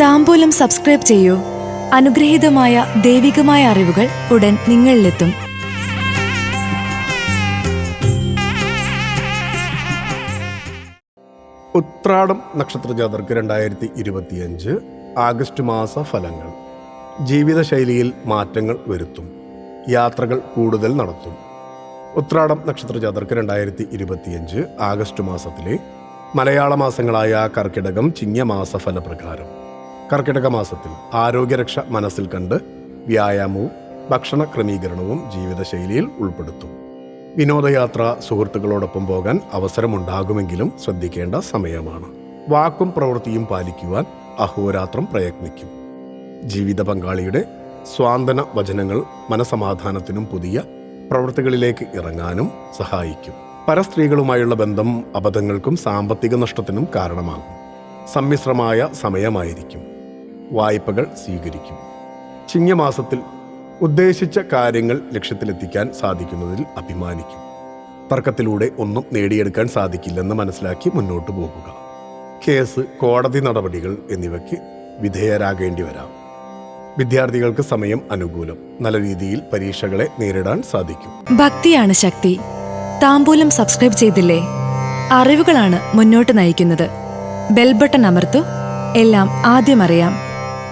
താമ്പൂലം subscribe ചെയ്യൂ. അനുഗ്രഹീതമായ ദൈവികമായ അറിവുകൾ ഉടൻ നിങ്ങളിലെത്തും. ഉത്രാടം നക്ഷത്ര ജാതർക്ക് രണ്ടായിരത്തി ഇരുപത്തിയഞ്ച് ആഗസ്റ്റ് മാസ ഫലങ്ങൾ ജീവിതശൈലിയിൽ മാറ്റങ്ങൾ വരുത്തും. യാത്രകൾ കൂടുതൽ നടത്തും. ഉത്രാടം നക്ഷത്ര ജാതർക്ക് രണ്ടായിരത്തി ഇരുപത്തിയഞ്ച് ആഗസ്റ്റ് മാസത്തിലെ മലയാള മാസങ്ങളായ കർക്കിടകം ചിങ്ങമാസ ഫലപ്രകാരം കർക്കിടക മാസത്തിൽ ആരോഗ്യരക്ഷ മനസ്സിൽ കണ്ട് വ്യായാമവും ഭക്ഷണ ക്രമീകരണവും ജീവിതശൈലിയിൽ ഉൾപ്പെടുത്തും. വിനോദയാത്ര സുഹൃത്തുക്കളോടൊപ്പം പോകാൻ അവസരമുണ്ടാകുമെങ്കിലും ശ്രദ്ധിക്കേണ്ട സമയമാണ്. വാക്കും പ്രവൃത്തിയും പാലിക്കുവാൻ അഹോരാത്രം പ്രയത്നിക്കും. ജീവിത പങ്കാളിയുടെ സ്വാന്തന വചനങ്ങൾ മനസമാധാനത്തിനും പുതിയ പ്രവൃത്തികളിലേക്ക് ഇറങ്ങാനും സഹായിക്കും. പരസ്ത്രീകളുമായുള്ള ബന്ധം അബദ്ധങ്ങൾക്കും സാമ്പത്തിക നഷ്ടത്തിനും കാരണമാകും. സമ്മിശ്രമായ സമയമായിരിക്കും. വായ്പകൾ സ്വീകരിക്കും. ചിങ്ങമാസത്തിൽ ഉദ്ദേശിച്ച കാര്യങ്ങൾ ലക്ഷ്യത്തിലെത്തിക്കാൻ സാധിക്കുന്നതിൽ അഭിമാനിക്കും. തർക്കത്തിലൂടെ ഒന്നും നേടിയെടുക്കാൻ സാധിക്കില്ലെന്ന് മനസ്സിലാക്കി മുന്നോട്ട് പോകുക. കേസ് കോടതി നടപടികൾ എന്നിവയ്ക്ക് വിധേയരാകേണ്ടി വരാം. വിദ്യാർത്ഥികൾക്ക് സമയം അനുകൂലം. നല്ല രീതിയിൽ പരീക്ഷകളെ നേരിടാൻ സാധിക്കും. ഭക്തിയാണ് ശക്തി. താമ്പൂലം സബ്സ്ക്രൈബ് ചെയ്തില്ലേ? അറിവുകളാണ് മുന്നോട്ട് നയിക്കുന്നത്. ബെൽബട്ടൺ അമർത്തു. എല്ലാം ആദ്യം അറിയാം.